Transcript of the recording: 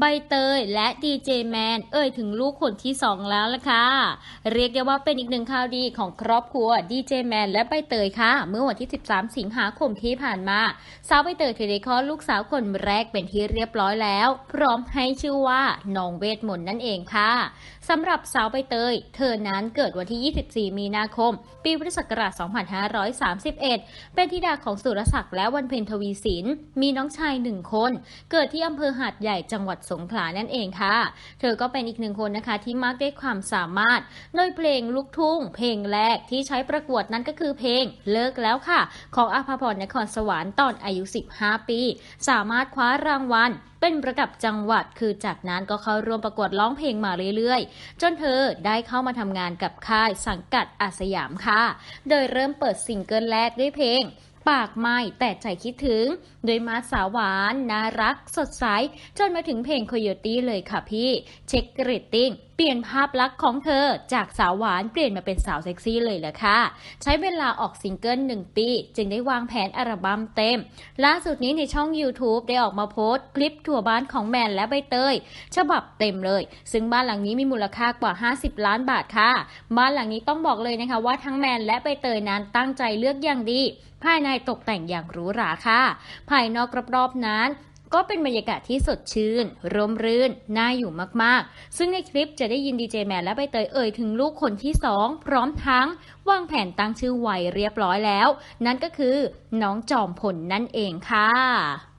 ใบเตยและดีเจแมนเอ่ยถึงลูกคนที่สองแล้วล่ะค่ะ เรียกได้ว่าเป็นอีกหนึ่งข่าวดีของครอบครัวดีเจแมนและใบเตยค่ะ เมื่อวันที่ 13 สิงหาคมที่ผ่านมา สาวใบเตยเทเลคลอดลูกสาวคนแรกเป็นที่เรียบร้อยแล้ว พร้อมให้ชื่อว่าน้องเวทมนต์นั่นเองค่ะสำหรับสาวใบเตย เธอนั้นเกิดวันที่ 24 มีนาคม ปีพุทธศักราช 2531 เป็นธิดาของสุรศักดิ์และวันเพ็ญทวีศิลป์มีน้องชายหนึ่งคน เกิดที่อำเภอหาดใหญ่จังหวัดสงขลานั่นเองค่ะ เธอก็เป็นอีกหนึ่งคนนะคะที่มากด้วยความสามารถโดยเพลงลูกทุ่ง เพลงแรกที่ใช้ประกวดนั้นก็คือเพลงเลิกแล้วค่ะ ของอาภาพรนครสวรรค์ตอนอายุ 15 ปี สามารถคว้ารางวัลเป็นประดับจังหวัด คือจากนั้นก็เข้าร่วมประกวดร้องเพลงมาเรื่อยๆ จนเธอได้เข้ามาทำงานกับค่ายสังกัดอาสยามค่ะ โดยเริ่มเปิดซิงเกิลแรกด้วยเพลง ปากไม่แต่ใจคิดถึง โดยมาสาวหวานน่ารัก สดใส จนมาถึงเพลง Coyote เลยค่ะพี่ เช็คเรตติ้ง เปลี่ยนภาพลักษณ์ของเธอ จากสาวหวานเปลี่ยนมาเป็นสาวเซ็กซี่เลยแหละค่ะ ใช้เวลาออกซิงเกิลหนึ่งปี จึงได้วางแผนอัลบั้มเต็ม ล่าสุดนี้ในช่อง YouTube ได้ออกมาโพสต์คลิปทัวร์บ้านของแมนและใบเตย ฉบับเต็มเลย ซึ่งบ้านหลังนี้มีมูลค่ากว่า 50 ล้านบาทค่ะ บ้านหลังนี้ต้องบอกเลยนะคะว่าทั้งแมนและใบเตยนั้นตั้งใจเลือกอย่างดี ภายในตกแต่งอย่างหรูหราค่ะ ภายนอกรอบๆนั้นก็เป็นบรรยากาศที่สดชื่น ร่มรื่น น่าอยู่มากๆ ซึ่งในคลิปจะได้ยินดีเจแมนและใบเตยเอ่ยถึงลูกคนที่สองพร้อมทั้งวางแผนตั้งชื่อไว้เรียบร้อยแล้ว นั่นก็คือน้องจอมพลนั่นเองค่ะ